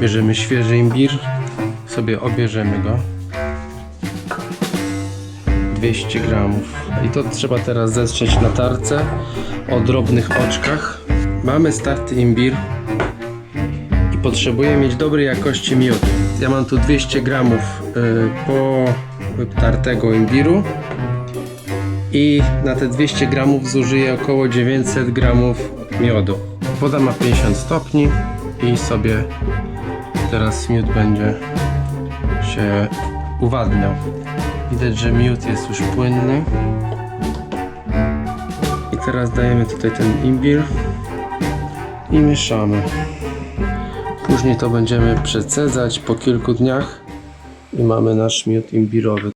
Bierzemy świeży imbir, sobie obierzemy go. 200 gramów. I to trzeba teraz zetrzeć na tarce o drobnych oczkach. Mamy starty imbir i potrzebuję mieć dobrej jakości miód. Ja mam tu 200 gramów y, potartego imbiru i na te 200 gramów zużyję około 900 gramów miodu. Woda ma 50 stopni i sobie teraz miód będzie się uwadniał. Widać, że miód jest już płynny. I teraz dajemy tutaj ten imbir i mieszamy. Później to będziemy przecedzać po kilku dniach i mamy nasz miód imbirowy.